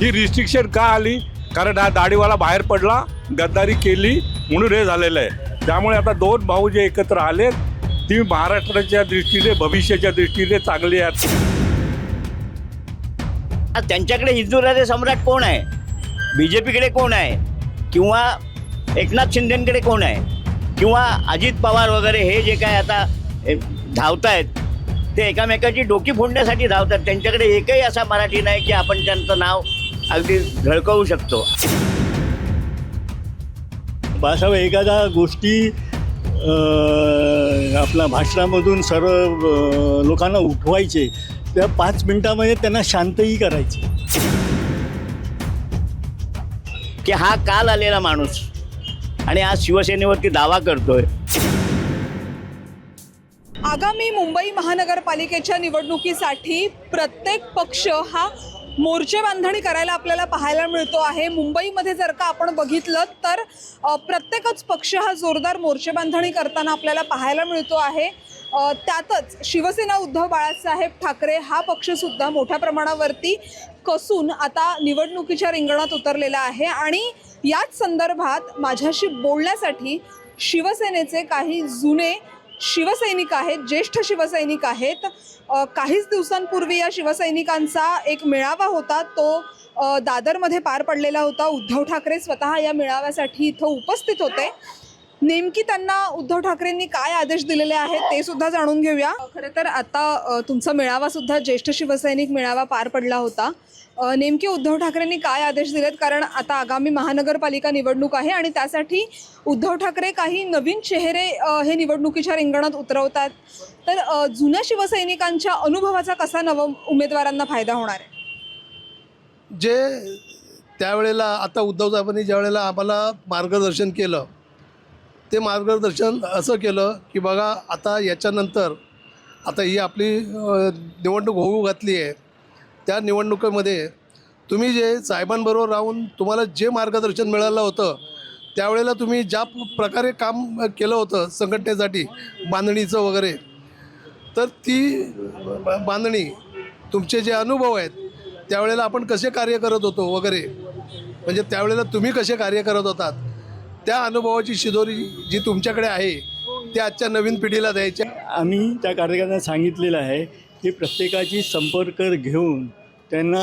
ही restriction का आली? कारण हा दाढीवाला बाहेर पडला गद्दारी केली म्हणून हे झालेलं आहे. त्यामुळे आता दोन भाऊ जे एकत्र आले ती महाराष्ट्राच्या दृष्टीने भविष्याच्या दृष्टीने चांगली आहेत. आज त्यांच्याकडे हिंदुराजे सम्राट कोण आहे? बी जे पीकडे कोण आहे? किंवा एकनाथ शिंदेकडे कोण आहे? किंवा अजित पवार वगैरे हे जे काय आता धावत आहेत ते एकामेकाची डोकी फोडण्यासाठी धावतात. त्यांच्याकडे एकही असा मराठी नाही की आपण त्यांचं नाव अगदी झळकवू शकतो. बाळासाहेब एखाद्या गोष्टी आपल्या भाषणामधून सर्व लोकांना उठवायचे त्या पाच मिनिटामध्ये त्यांना शांतही करायचे. की हा काल आलेला माणूस आणि आज शिवसेनेवरती दावा करतोय. आगामी मुंबई महानगरपालिकेच्या निवडणुकीसाठी प्रत्येक पक्ष हा मोर्चे बांधणी करायला आपल्याला पाहायला मिळतो आहे. मुंबईमध्ये जर का आपण बघितलं तर प्रत्येकच पक्ष हा जोरदार मोर्चे बांधणी करताना आपल्याला पाहायला मिळतो आहे. त्यातच शिवसेना उद्धव बाळासाहेब ठाकरे हा पक्षसुद्धा मोठ्या प्रमाणावरती कसून आता निवडणुकीच्या रिंगणात उतरलेला आहे. आणि याच संदर्भात माझ्याशी बोलण्यासाठी शिवसेनेचे काही जुने शिवसैनिक आहेत ज्येष्ठ शिवसैनिक आहेत. काहीच दिवसांपूर्वी या शिवसैनिकांचा एक मेळावा होता. तो दादरमध्ये पार पडलेला होता. उद्धव ठाकरे स्वतः या मेळाव्यासाठी इथं उपस्थित होते. नेमकी त्यांना उद्धव ठाकरेंनी काय आदेश दिलेले आहेत ते सुद्धा जाणून घेऊया. खरं तर आता तुमचा मेळावा सुद्धा ज्येष्ठ शिवसैनिक मेळावा पार पडला होता. नेमके उद्धव ठाकरेंनी काय आदेश दिलेत? कारण आता आगामी महानगरपालिका निवडणूक आहे आणि त्यासाठी उद्धव ठाकरे काही नवीन चेहरे हे निवडणुकीच्या रिंगणात उतरवतात. तर जुन्या शिवसैनिकांच्या अनुभवाचा कसा नव उमेदवारांना फायदा होणार आहे? जे त्यावेळेला आता उद्धव साहेबांनी ज्या वेळेला आम्हाला मार्गदर्शन केलं ते मार्गदर्शन असं केलं की बघा आता याच्यानंतर आता ही आपली निवडणूक होऊ घातली आहे. त्या निवडणुकीमध्ये तुम्ही जे साहेबांबरोबर राहून तुम्हाला जे मार्गदर्शन मिळालं होतं त्यावेळेला तुम्ही ज्या प्रकारे काम केलं होतं संघटनेसाठी बांधणीचं वगैरे तर ती बांधणी तुमचे जे अनुभव आहेत त्यावेळेला आपण कसे कार्य करत होतो वगैरे म्हणजे त्यावेळेला तुम्ही कसे कार्य करत होतात त्या अनुभवाची शिदोरी जी तुमच्याकडे आहे ते आजच्या नवीन पिढीला द्यायची आम्ही त्या कार्यकर्त्यांना सांगितलेलं आहे की प्रत्येकाची संपर्क घेऊन त्यांना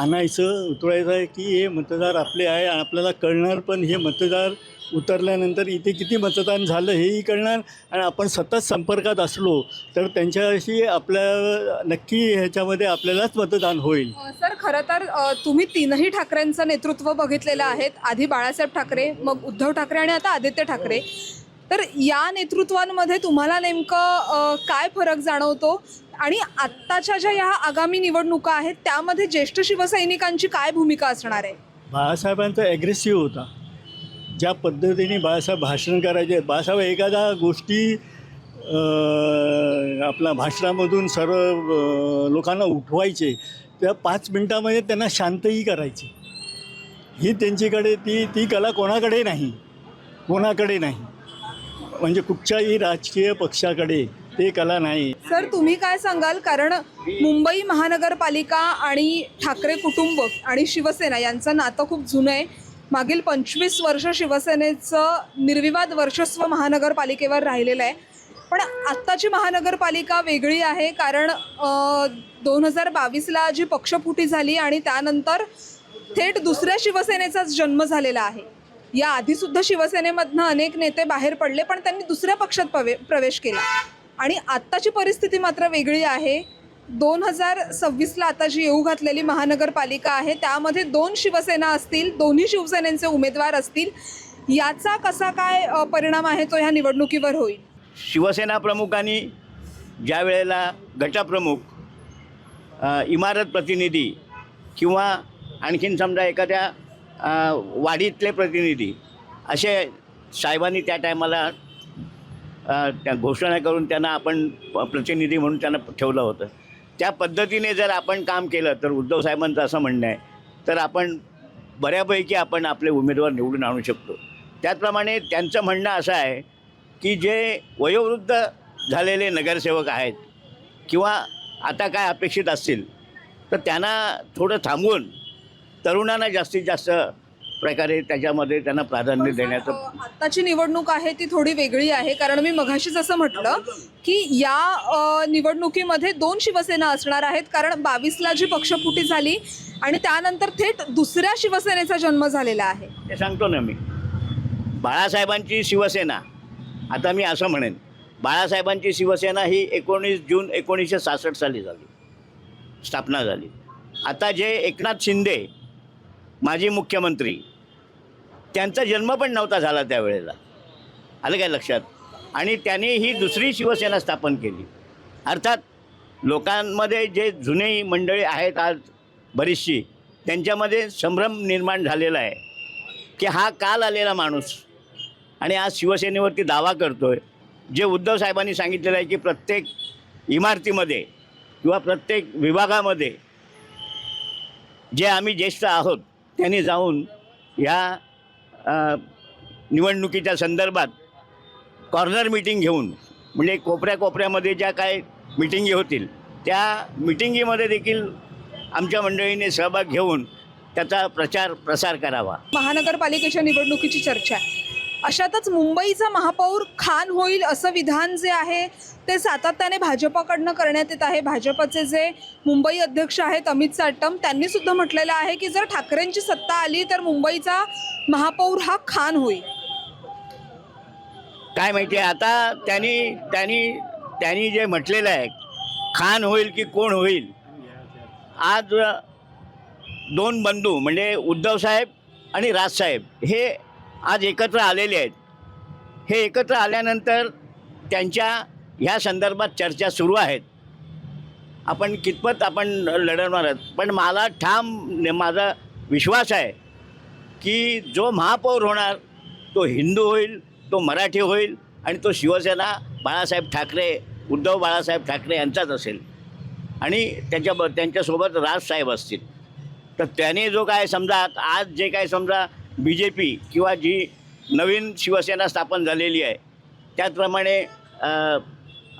आणायचं उतरायचं आहे की हे मतदार आपले आहे आणि आपल्याला कळणार पण हे मतदार उतरल्यानंतर इथे किती मतदान झालं हेही कळणार. आणि आपण सतत संपर्कात असलो तर त्यांच्याशी आपल्या नक्की ह्याच्यामध्ये आपल्यालाच मतदान होईल. सर खरं तर तुम्ही तीनही ठाकरेंचं नेतृत्व बघितलेलं आहेत. आधी बाळासाहेब ठाकरे मग उद्धव ठाकरे आणि आता आदित्य ठाकरे. तर या नेतृत्वांमध्ये तुम्हाला नेमकं काय फरक जाणवतो? आणि आत्ताच्या ज्या ह्या आगामी निवडणुका आहेत त्यामध्ये ज्येष्ठ शिवसैनिकांची काय भूमिका असणार आहे? बाळासाहेबांचा ॲग्रेसिव्ह होता. ज्या पद्धतीने बाळासाहेब भाषण करायचे बाळासाहेब एखादा गोष्टी आपल्या भाषणामधून सर्व लोकांना उठवायचे त्या पाच मिनटामध्ये त्यांना शांतही करायचे. ही त्यांच्याकडे ती ती कला कोणाकडे नाही. कोणाकडे नाही. म्हणजे कुठच्याही राजकीय पक्षाकडे ती कला नाही. सर तुम्ही काय सांगाल? कारण मुंबई महानगरपालिका आणि ठाकरे कुटुंब आणि शिवसेना यांचं नातं खूप जुनं आहे. मागील पंचवीस वर्ष शिवसेनेचं निर्विवाद वर्चस्व महानगरपालिकेवर राहिलेलं आहे. पण आत्ताची महानगरपालिका वेगळी आहे कारण दोन हजार बावीसला जी पक्षफुटी झाली आणि त्यानंतर थेट दुसऱ्या शिवसेनेचाच जन्म झालेला आहे. या आधीसुद्धा शिवसेनेमधनं अनेक नेते बाहेर पडले पण त्यांनी दुसऱ्या पक्षात प्रवे प्रवेश केला. आणि आत्ताची परिस्थिती मात्र वेगळी आहे. दोन हजार सव्वीसला आता जी येऊ घातलेली महानगरपालिका आहे त्यामध्ये दोन शिवसेना असतील दोन्ही शिवसेनेचे उमेदवार असतील याचा कसा काय परिणाम आहे तो ह्या निवडणुकीवर होईल? शिवसेना प्रमुखांनी ज्या वेळेला गटप्रमुख इमारत प्रतिनिधी किंवा आणखीन समजा एखाद्या वाढीतले वाडीतले प्रतिनिधी असे साहेबांनी त्या टायमाला त्या घोषणा करून त्यांना आपण प्रतिनिधी म्हणून त्यांना ठेवलं होतं. त्या पद्धतीने जर आपण काम केलं तर उद्धव साहेबांचं असं म्हणणं आहे तर आपण बऱ्यापैकी आपण आपले उमेदवार निवडून आणू शकतो. त्याचप्रमाणे त्यांचं म्हणणं असं आहे की जे वयोवृद्ध झालेले नगरसेवक आहेत किंवा आता काय अपेक्षित असतील तर त्यांना थोडं थांबवून तरुणांना जास्तीत जास्त प्रकारे त्याच्यामध्ये त्यांना प्राधान्य देण्याचं आत्ताची निवडणूक आहे ती थोडी वेगळी आहे. कारण मी मघाशीच असं म्हटलं की या अ, निवडणुकीमध्ये दोन शिवसेना असणार आहेत. कारण बावीसला जी पक्षफुटी झाली आणि त्यानंतर थेट दुसऱ्या शिवसेनेचा जन्म झालेला आहे. ते सांगतो ना मी. बाळासाहेबांची शिवसेना आता मी असं म्हणेन बाळासाहेबांची शिवसेना ही एकोणीस जून एकोणीसशे सहासष्ट साली झाली. स्थापना झाली. आता जे एकनाथ शिंदे माजी मुख्यमंत्री. त्यांचा जन्म पण नव्हता झाला त्यावेळेला. आलं काय लक्षात? आणि त्याने ही दुसरी शिवसेना स्थापन केली. अर्थात लोकांमध्ये जे जुने मंडळी आहेत आज बरीचशी त्यांच्यामध्ये संभ्रम निर्माण झालेला आहे. की हा काल आलेला माणूस आणि आज शिवसेनेवरती दावा करतो आहे जे उद्धव साहेबांनी सांगितलेलं आहे की प्रत्येक इमारतीमध्ये किंवा प्रत्येक विभागामध्ये जे आम्ही ज्येष्ठ आहोत त्यांनी जाऊन ह्या निवडणुकीच्या संदर्भात कॉर्नर मिटिंग घेऊन म्हणजे कोपऱ्या कोपऱ्यामध्ये ज्या काय मिटिंगी होतील त्या मिटिंगीमध्ये देखील आमच्या मंडळीने सहभाग घेऊन त्याचा प्रचार प्रसार करावा. महानगरपालिकेच्या निवडणुकीची चर्चा आहे. अशातच मुंबईचा महापौर खान होईल असं विधान जे आहे ते सातत्याने भाजपाकडनं करण्यात येत आहे. भाजपचे जे मुंबई अध्यक्ष आहेत अमित साटम त्यांनी सुद्धा म्हटलेलं आहे की जर ठाकरेंची सत्ता आली तर मुंबईचा महापौर हा खान होईल. काय माहिती आहे आता त्यांनी त्यांनी त्यांनी जे म्हटलेलं आहे खान होईल की कोण होईल? आज दोन बंधू म्हणजे उद्धव साहेब आणि राजसाहेब हे आज एकत्र आलेले आहेत. हे एकत्र आल्यानंतर त्यांच्या ह्या संदर्भात चर्चा सुरू आहेत. आपण कितपत आपण लढवणार आहोत? पण मला ठाम माझा विश्वास आहे की जो महापौर होणार तो हिंदू होईल तो मराठी होईल आणि तो शिवसेना बाळासाहेब ठाकरे उद्धव बाळासाहेब ठाकरे यांचाच असेल. आणि त्याच्या त्यांच्यासोबत राजसाहेब असतील. तर त्याने जो काय समजा आज जे काय समजा बी जे पी किंवा जी नवीन शिवसेना स्थापन झालेली आहे त्याचप्रमाणे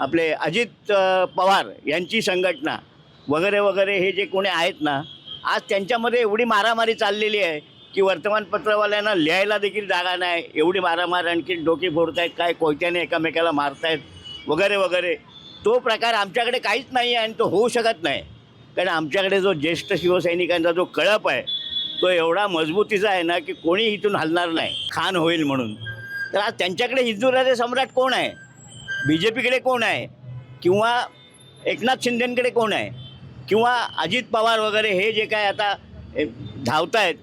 आपले अजित पवार यांची संघटना वगैरे वगैरे हे जे कोणी आहेत ना आज त्यांच्यामध्ये एवढी मारामारी चाललेली आहे की वर्तमानपत्रवाल्यांना लिहायला देखील जागा नाही. एवढी मारामार आणखी डोकी फोडतायत काय कोयत्याने एकामेकाला मारतायत वगैरे वगैरे. तो प्रकार आमच्याकडे काहीच नाही आहे आणि तो होऊ शकत नाही. कारण आमच्याकडे जो ज्येष्ठ शिवसैनिकांचा जो कळप आहे तो एवढा मजबूतीचा आहे ना की कोणी इथून हलणार नाही. खान होईल म्हणून. तर आज त्यांच्याकडे हिंदुराजे सम्राट कोण आहे? बी जे पीकडे कोण आहे? किंवा एकनाथ शिंदेकडे कोण आहे? किंवा अजित पवार वगैरे हे जे काय आता धावत आहेत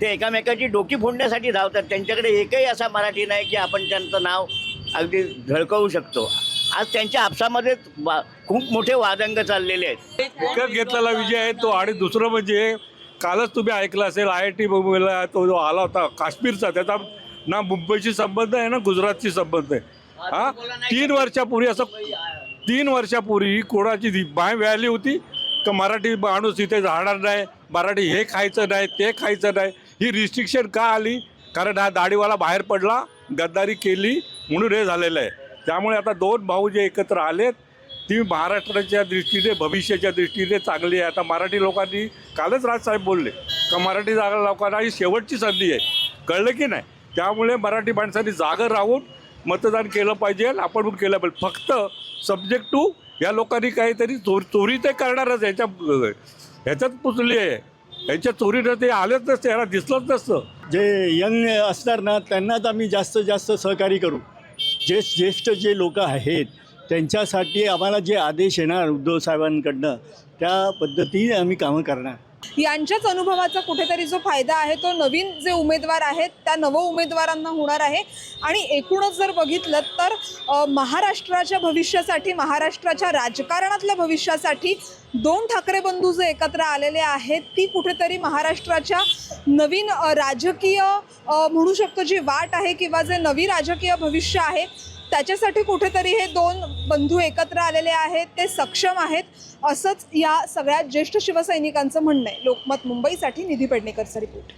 ते एकामेकाची डोकी फोडण्यासाठी धावतात. त्यांच्याकडे एकही असा मराठी नाही की आपण त्यांचं नाव अगदी झळकवू शकतो. आज त्यांच्या आपसामध्ये वा- खूप मोठे वादंग चाललेले आहेत. विकत घेतलेला विजय आहे तो आणि दुसरं म्हणजे कालच तुम्ही ऐकलं असेल आय आय टी मुंबईला तो जो आला होता काश्मीरचा त्याचा ना मुंबईशी संबंध आहे ना गुजरातशी संबंध आहे. हा? तीन वर्षापूर्वी असं तीन वर्षापूर्वी कोणाची ती बाय व्याली होती? का मराठी माणूस इथे राहणार नाही? मराठी हे खायचं नाही ते खायचं नाही. ही रिस्ट्रिक्शन का आली? कारण हा दाढीवाला बाहेर पडला गद्दारी केली म्हणून हे झालेलं आहे. त्यामुळे आता दोन भाऊ जे एकत्र आलेत ती महाराष्ट्राच्या दृष्टीने भविष्याच्या दृष्टीने चांगली आहे. आता मराठी लोकांनी कालच राजसाहेब बोलले का मराठी जागा लोकांना ही शेवटची संधी आहे. कळलं की नाही? त्यामुळे मराठी माणसांनी जागर राहून मतदान केलं पाहिजे आपण पण केलं पाहिजे. फक्त सब्जेक्ट टू या लोकांनी काहीतरी चोरी चोरी ते करणारच याच्या ह्याच्यात पुचली आहे. यांच्या चोरीनं ते आलेच नसतं याला दिसलंच नसतं. जे यंग असणार ना त्यांनाच आम्ही जास्तीत जास्त सहकार्य करू. जे ज्येष्ठ जे लोक आहेत त्यांच्यासाठी आम्हाला जे आदेश येणार उद्धव साहेबांकडनं त्या पद्धतीने आम्ही कामं करणार. यांच्याच अनुभवाचा कुठेतरी जो फायदा आहे तो नवीन जे उमेदवार आहेत त्या नव उमेदवारांना होणार आहे. आणि एकूणच जर बघितलं तर महाराष्ट्राच्या भविष्यासाठी महाराष्ट्राच्या राजकारणातल्या भविष्यासाठी दोन ठाकरे बंधू जे एकत्र आलेले आहेत ती कुठेतरी महाराष्ट्राच्या नवीन राजकीय म्हणू शकतो जी वाट आहे किंवा जे नवी राजकीय भविष्य आहे त्याच्यासाठी कुठेतरी हे दोन बंधू एकत्र आलेले आहेत ते सक्षम आहेत असंच या सगळ्या ज्येष्ठ शिवसैनिकांचं म्हणणं आहे. लोकमत मुंबईसाठी निधी पेडणेकरचा रिपोर्ट.